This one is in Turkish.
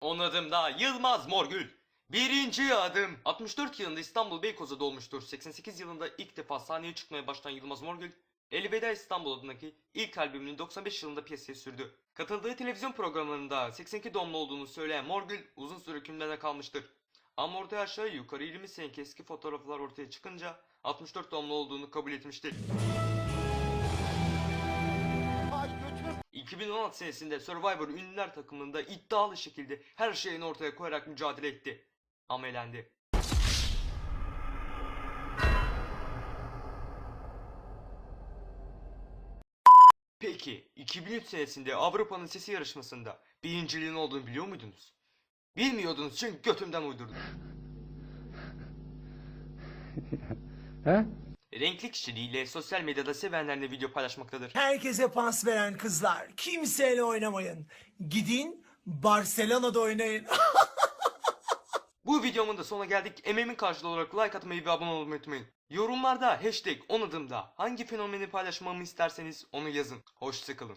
10 adım daha Yılmaz Morgül. Birinci adım. 64 yılında İstanbul Beykoz'da doğmuştur. 88 yılında ilk defa sahneye çıkmaya başlayan Yılmaz Morgül, Elveda İstanbul adındaki ilk albümünü 95 yılında piyasaya sürdü. Katıldığı televizyon programlarında 82 doğumlu olduğunu söyleyen Morgül uzun süre hükümlerde kalmıştır. Ama ortaya aşağı yukarı 20 senelik eski fotoğraflar ortaya çıkınca 64 doğumlu olduğunu kabul etmiştir. 2016 senesinde Survivor ünlüler takımında iddialı şekilde her şeyini ortaya koyarak mücadele etti. Ama elendi. Peki 2003 senesinde Avrupa'nın Sesi yarışmasında birinciliğin olduğunu biliyor muydunuz? Bilmiyordunuz çünkü götümden uydurdum. He? Renkli kişiliğiyle sosyal medyada sevenlerle video paylaşmaktadır. Herkese pas veren kızlar. Kimseyle oynamayın. Gidin Barcelona'da oynayın. Bu videomun da sonuna geldik. Emeğimin karşılığı olarak like atmayı ve abone olmayı unutmayın. Yorumlarda hashtag 10 adımda hangi fenomeni paylaşmamı isterseniz onu yazın. Hoşçakalın.